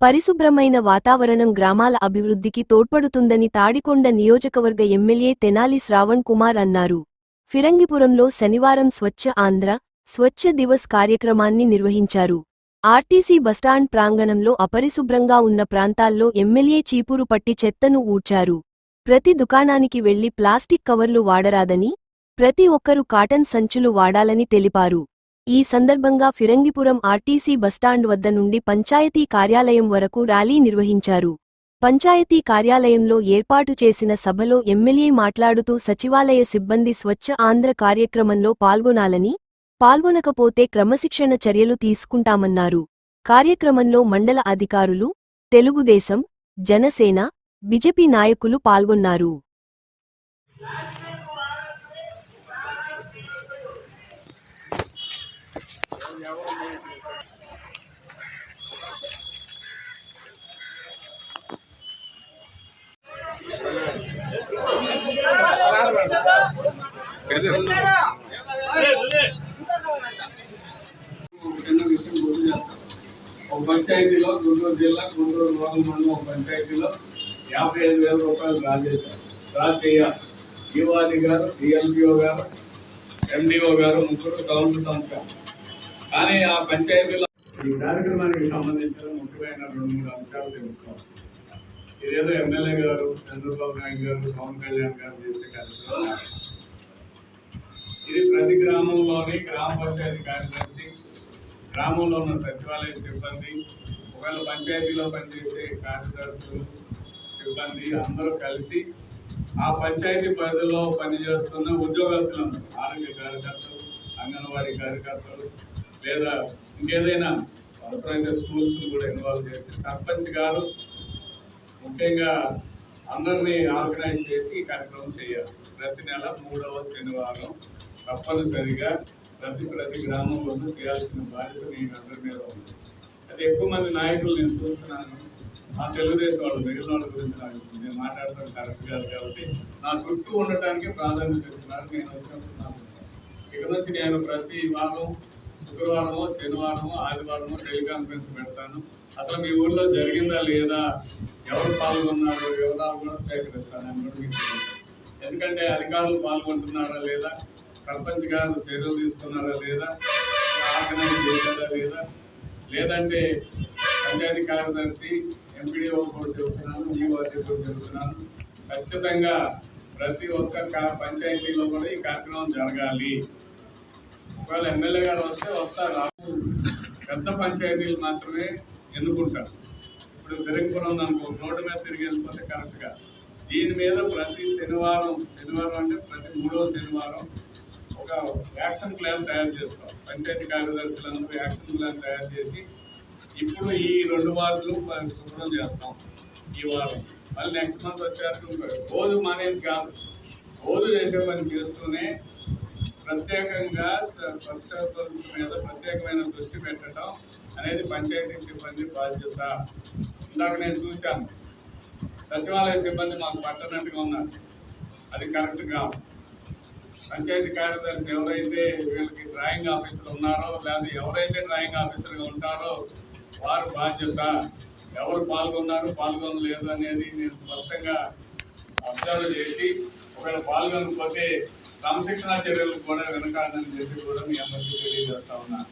పరిశుభ్రమైన వాతావరణం గ్రామాల అభివృద్ధికి తోడ్పడుతుందని తాడికొండ నియోజకవర్గ ఎమ్మెల్యే తెనాలి శ్రావణ్ కుమార్ అన్నారు. ఫిరంగిపురంలో శనివారం స్వచ్ఛ ఆంధ్ర స్వచ్ఛ దివస్ కార్యక్రమాన్ని నిర్వహించారు. ఆర్టీసీ బస్టాండ్ ప్రాంగణంలో అపరిశుభ్రంగా ఉన్న ప్రాంతాల్లో ఎమ్మెల్యే చీపురు పట్టి చెత్తను ఊడ్చారు. ప్రతి దుకాణానికి వెళ్ళి ప్లాస్టిక్ కవర్లు వాడరాదని ప్రతి ఒక్కరూ కాటన్ సంచులు వాడాలని తెలిపారు. ఈ సందర్భంగా ఫిరంగిపురం ఆర్టీసీ బస్టాండ్ వద్ద నుండి పంచాయతీ కార్యాలయం వరకు ర్యాలీ నిర్వహించారు. పంచాయతీ కార్యాలయంలో ఏర్పాటు చేసిన సభలో ఎమ్మెల్యే మాట్లాడుతూ సచివాలయ సిబ్బంది స్వచ్ఛ ఆంధ్ర కార్యక్రమంలో పాల్గొనాలని పాల్గొనకపోతే క్రమశిక్షణ చర్యలు తీసుకుంటామన్నారు. కార్యక్రమంలో మండల అధికారులు తెలుగుదేశం జనసేన బిజెపి నాయకులు పాల్గొన్నారు చిన్న విషయం గుర్తు చేస్తాను ఒక పంచాయతీలో గుంటూరు జిల్లా గుంటూరు లోకల్ మండలం ఒక పంచాయతీలో యాభై ఐదు వేల రూపాయలు డ్రా చేశారు. డ్రా చేయాలి. ఈవాది గారు డిఎల్పిఓ గారు ఎండిఓ గారు ముగ్గురు కౌంటర్ సంస్థ కానీ ఆ పంచాయతీలో ఈ కార్యక్రమానికి సంబంధించిన ముఖ్యమైన రెండు మూడు అంశాలు తెలుసుకోవాలి. ఇదేదో ఎమ్మెల్యే గారు చంద్రబాబు నాయుడు గారు పవన్ కళ్యాణ్ గారు చేసే కార్యక్రమం. ఇది ప్రతి గ్రామంలోని గ్రామ పంచాయతీ కార్యదర్శి. గ్రామంలో ఉన్న సచివాలయ సిబ్బంది ఒకవేళ పంచాయతీలో పనిచేసే కార్యదర్శులు సిబ్బంది అందరూ కలిసి ఆ పంచాయతీ పరిధిలో పనిచేస్తున్న ఉద్యోగస్తులందరూ ఆరోగ్య కార్యకర్తలు అంగన్వాడీ కార్యకర్తలు లేదా ఇంకేదైనా అవసరమైతే స్కూల్స్ కూడా ఇన్వాల్వ్ చేసి సర్పంచ్ గారు ముఖ్యంగా అందరినీ ఆర్గనైజ్ చేసి ఈ కార్యక్రమం చేయాలి. ప్రతి నెల మూడవ శనివారం తప్పనిసరిగా ప్రతి ప్రతి గ్రామంలోనూ చేయాల్సిన బాధ్యత నేను అందరి మీద ఉంది. అది ఎక్కువ మంది నాయకులు నేను చూస్తున్నాను. మా తెలుగుదేశం వాళ్ళు మిగిలిన వాళ్ళ గురించి నాకు నేను మాట్లాడటం కరెక్ట్ కాదు కాబట్టి నా చుట్టూ ఉండటానికి ప్రాధాన్యత ఇస్తున్నారు. నేను వచ్చినట్టున్నాను ఇక నుంచి నేను ప్రతి వారం శుక్రవారము శనివారము ఆదివారము టెలికాన్ఫరెన్స్ పెడతాను. అసలు మీ ఊళ్ళో జరిగిందా లేదా ఎవరు పాల్గొన్నారు వివరాలు కూడా సేకరిస్తాను అని కూడా మీకు ఎందుకంటే అధికారులు పాల్గొంటున్నారా లేదా సర్పంచ్ గారు చర్యలు తీసుకున్నారా లేదా? ఆర్గనైజ్ చేశారా లేదా? లేదంటే పంచాయతీ కార్యదర్శి ఎంపీడీఓ కూడా చెబుతున్నాను ఈఓ కూడా చెబుతున్నాను ఖచ్చితంగా ప్రతి ఒక్క పంచాయతీలో కూడా ఈ కార్యక్రమం జరగాలి. ఒకవేళ ఎమ్మెల్యే గారు వస్తే వస్తారు పెద్ద పంచాయతీలు మాత్రమే ఎన్నుకుంటారు. ఇప్పుడు తిరుగుపురం అనుకో రోడ్డు మీద తిరిగి వెళ్ళిపోతే కరెక్ట్గా దీని మీద ప్రతి శనివారం శనివారం అంటే ప్రతి మూడో శనివారం ఒక యాక్షన్ ప్లాన్ తయారు చేస్తాం. పంచాయతీ కార్యదర్శులందరూ యాక్షన్ ప్లాన్ తయారు చేసి ఇప్పుడు ఈ రెండు వార్డులు శుభ్రం చేస్తాం. ఈ వారం. మళ్ళీ నెక్స్ట్ మంత్ వచ్చారు రోజు మానేసి కాదు. రోజు చేసే పని చేస్తూనే ప్రత్యేకంగా స- మీద ప్రత్యేకమైన దృష్టి పెట్టడం అనేది పంచాయతీ సిబ్బంది బాధ్యత. ఇందాక నేను చూశాను. సచివాలయ సిబ్బంది మాకు పట్టనట్టుగా ఉన్నారు. అది కరెక్ట్ కాదు. పంచాయతీ కార్యదర్శి ఎవరైతే వీళ్ళకి డ్రాయింగ్ ఆఫీసర్ ఉన్నారో లేదా ఎవరైతే డ్రాయింగ్ ఆఫీసర్గా ఉంటారో వారు బాధ్యత ఎవరు పాల్గొన్నారు పాల్గొనలేదు అనేది నేను స్పష్టంగా అబ్జర్వ్ చేసి ఒకవేళ పాల్గొనకపోతే క్రమశిక్షణ చర్యలు కూడా వెనకాడని చెప్పి కూడా మీ అందరికీ తెలియజేస్తా ఉన్నాను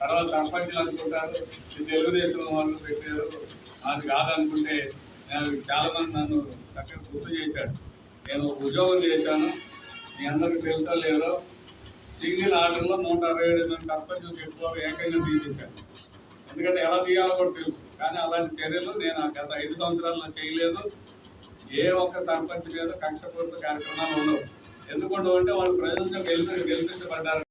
తర్వాత సర్పంచులు అనుకుంటారు ఇది తెలుగుదేశం వాళ్ళు పెట్టారు అది కాదనుకుంటే నేను చాలా మంది నన్ను చక్కగా గుర్తు చేశాడు నేను ఉద్యోగం చేశాను మీ అందరికీ తెలుసా లేదో? సింగిల్ ఆర్డర్లో నూట అరవై ఏడు మంది సర్పంచులు చెప్పుకోవాలి ఏకంగా తీసేశారు ఎందుకంటే ఎలా తీయాలో కూడా తెలుసు. కానీ అలాంటి చర్యలు నేను గత ఐదు సంవత్సరాల్లో చేయలేదు. ఏ ఒక్క సర్పంచ్ మీద కక్షపూరిత కార్యక్రమాలు ఉండవు. ఎందుకు అంటే వాళ్ళు ప్రజలతో గెలిపి గెలిపించబడ్డారు